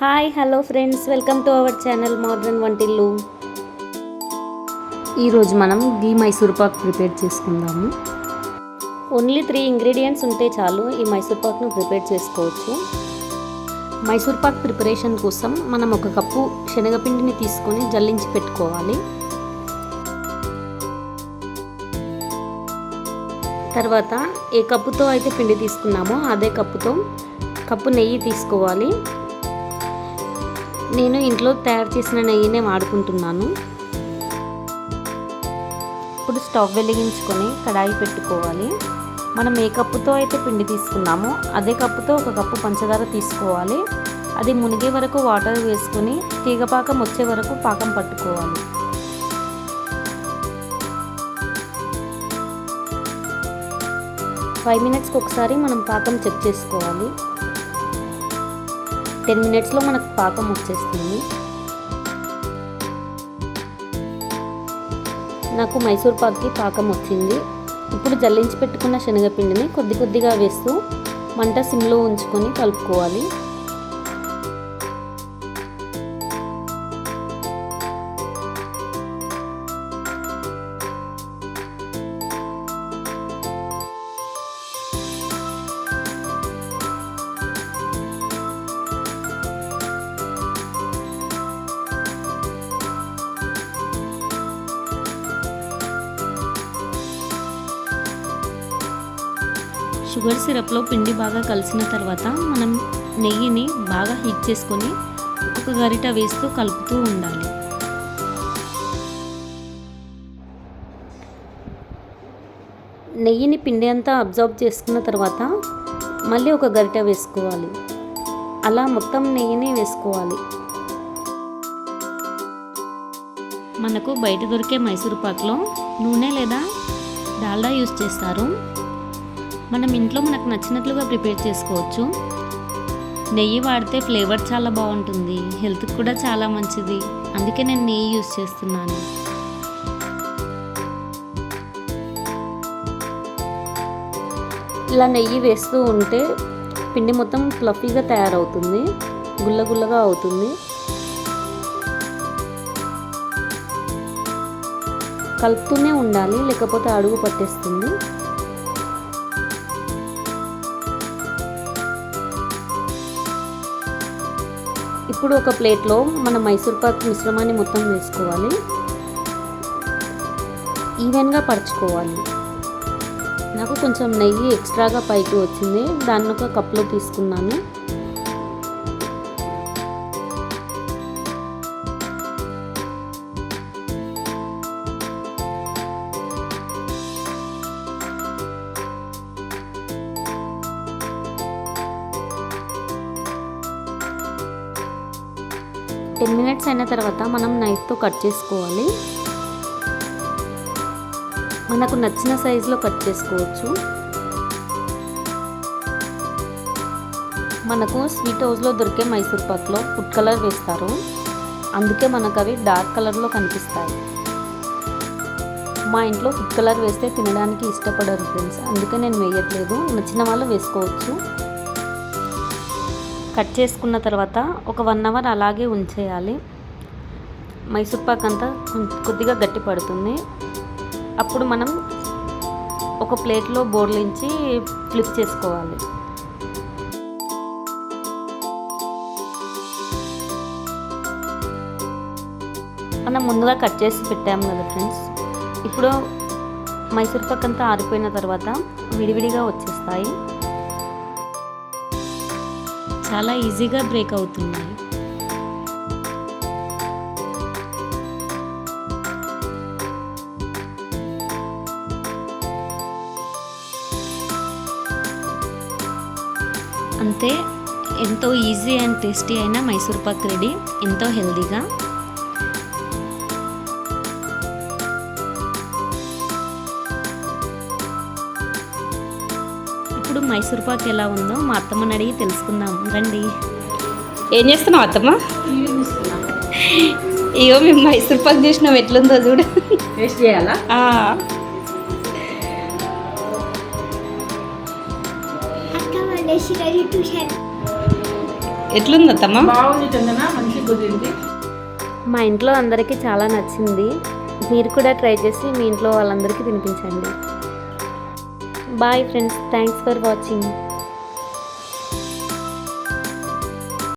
Hi hello friends. Welcome to our channel modern వంటిల్లు. ఈరోజు మనం గీ మైసూర్ పాక్ ప్రిపేర్ చేసుకుందాము. ఓన్లీ త్రీ ఇంగ్రీడియంట్స్ ఉంటే చాలు ఈ మైసూర్ పాక్ను ప్రిపేర్ చేసుకోవచ్చు. మైసూర్ పాక్ ప్రిపరేషన్ కోసం మనం ఒక కప్పు శనగపిండిని తీసుకొని జల్లించి పెట్టుకోవాలి. తర్వాత ఏ కప్పుతో అయితే పిండి తీసుకున్నామో అదే కప్పుతో కప్పు నెయ్యి తీసుకోవాలి. నేను ఇంట్లో తయారు చేసిన నెయ్యినే వాడుకుంటున్నాను. ఇప్పుడు స్టవ్ వెలిగించుకొని కడాయి పెట్టుకోవాలి. మనం ఏ కప్పుతో అయితే పిండి తీసుకున్నామో అదే కప్పుతో ఒక కప్పు పంచదార తీసుకోవాలి. అది మునిగే వరకు వాటర్ వేసుకొని తీగపాకం వచ్చే వరకు పాకం పట్టుకోవాలి. ఫైవ్ మినిట్స్కి ఒకసారి మనం పాకం చెక్ చేసుకోవాలి. టెన్ మినిట్స్లో మనకు పాకం వచ్చేస్తుంది. నాకు మైసూర్ పాక్కి పాకం వచ్చింది. ఇప్పుడు జల్లించి పెట్టుకున్న శనగపిండిని కొద్ది కొద్దిగా వేస్తూ మంట సిమ్లో ఉంచుకొని కలుపుకోవాలి. షుగర్ సిరప్లో పిండి బాగా కలిసిన తర్వాత మనం నెయ్యిని బాగా హీట్ చేసుకొని ఒక గరిట వేస్తూ కలుపుతూ ఉండాలి. నెయ్యిని పిండి అంతా అబ్జర్వ్ చేసుకున్న తర్వాత మళ్ళీ ఒక గరిట వేసుకోవాలి. అలా మొత్తం నెయ్యిని వేసుకోవాలి. మనకు బయట దొరికే మైసూర్ పాక్లో నూనె లేదా డాల్డా యూస్ చేస్తారు. మనం ఇంట్లో మనకు నచ్చినట్లుగా ప్రిపేర్ చేసుకోవచ్చు. నెయ్యి వాడితే ఫ్లేవర్ చాలా బాగుంటుంది. హెల్త్కి కూడా చాలా మంచిది. అందుకే నేను నెయ్యి యూస్ చేస్తున్నాను. ఇలా నెయ్యి వేస్తూ ఉంటే పిండి మొత్తం ఫ్లఫీగా తయారవుతుంది. గుల్లగుల్లగా అవుతుంది. కలుపుతూనే ఉండాలి. లేకపోతే అడుగు పట్టేస్తుంది. ఇప్పుడు ఒక ప్లేట్లో మన మైసూర్ పాక్ మిశ్రమాన్ని మొత్తం వేసుకోవాలి. ఈవెన్గా పరుచుకోవాలి. నాకు కొంచెం నెయ్యి ఎక్స్ట్రాగా పైకి వచ్చింది. దాన్ని ఒక కప్లో తీసుకున్నాను. టెన్ మినిట్స్ అయిన తర్వాత మనం నైఫ్తో కట్ చేసుకోవాలి. మనకు నచ్చిన సైజులో కట్ చేసుకోవచ్చు. మనకు స్వీట్ హౌస్లో దొరికే మైసూర్ పాక్లో ఫుడ్ కలర్ వేస్తారు. అందుకే మనకు అవి డార్క్ కలర్లో కనిపిస్తాయి. మా ఇంట్లో ఫుడ్ కలర్ వేస్తే తినడానికి ఇష్టపడరు ఫ్రెండ్స్. అందుకే నేను వేయట్లేదు. నచ్చిన వాళ్ళు వేసుకోవచ్చు. కట్ చేసుకున్న తర్వాత ఒక వన్ అవర్ అలాగే ఉంచేయాలి. మైసూర్ పాక్ అంతా కొద్దిగా గట్టి పడుతుంది. అప్పుడు మనం ఒక ప్లేట్లో బోర్లించి ఫ్లిప్ చేసుకోవాలి. మనం ముందుగా కట్ చేసి పెట్టాము కదా ఫ్రెండ్స్. ఇప్పుడు మైసూర్ పాక్ అంతా ఆరిపోయిన తర్వాత విడివిడిగా వచ్చేస్తాయి. చాలా ఈజీగా బ్రేక్ అవుతున్నాయి అంతే ఎంతో ఈజీ అండ్ టేస్టీ అయిన మైసూర్ పాక్ రెడీ ఎంతో హెల్దీగా. ఇప్పుడు మైసూర్ పాక్ ఎలా ఉందో మా అత్తమ్మని అడిగి తెలుసుకుందాం. రండి. ఏం చేస్తున్నావు అత్తమ్మ? ఇగో మేము మైసూర్ పాక్ చేసినాం ఎట్లుందో చూడు. టేస్ట్ చేయాలా? ఎట్లుంది అత్తమ్మ? మా ఇంట్లో అందరికీ చాలా నచ్చింది. మీరు కూడా ట్రై చేసి మీ ఇంట్లో వాళ్ళందరికీ తినిపించండి. Bye friends thanks for watching